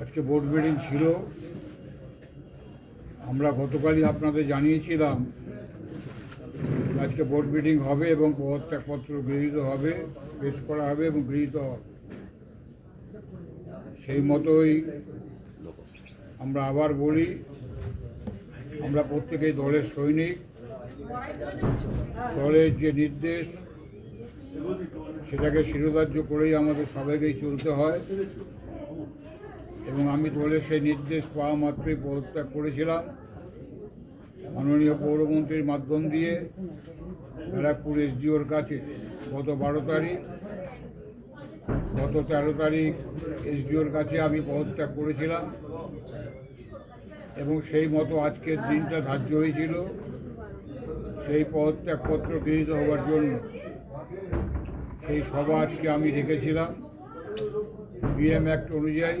আজকে board meeting ছিল। আমরা গতকালই আপনাদের জানিয়েছিলাম আজকে বোর্ড মিটিং হবে এবং পদত্যাগপত্র গৃহীত হবে, পেশ করা হবে এবং গৃহীত সেই মতোই আমরা আবার বলি, আমরা প্রত্যেকেই দলের সৈনিক। দলের যে নির্দেশ, সেটাকে শিরোধার্য করেই আমাদের সবাইকেই চলতে হয়। এবং আমি দলের সেই নির্দেশ পাওয়া মাত্রই পদত্যাগ করেছিলাম। মাননীয় পৌরমন্ত্রীর মাধ্যম দিয়ে ব্যারাকপুর এসডিওর কাছে গত বারো তারিখ, গত তেরো তারিখ এসডিওর কাছে আমি পদত্যাগ করেছিলাম এবং সেই মতো আজকের দিনটা ধার্য হয়েছিল। সেই পদত্যাগপত্র গৃহীত হওয়ার জন্য সেই সভা আজকে আমি রেখেছিলাম। বিএম অ্যাক্ট অনুযায়ী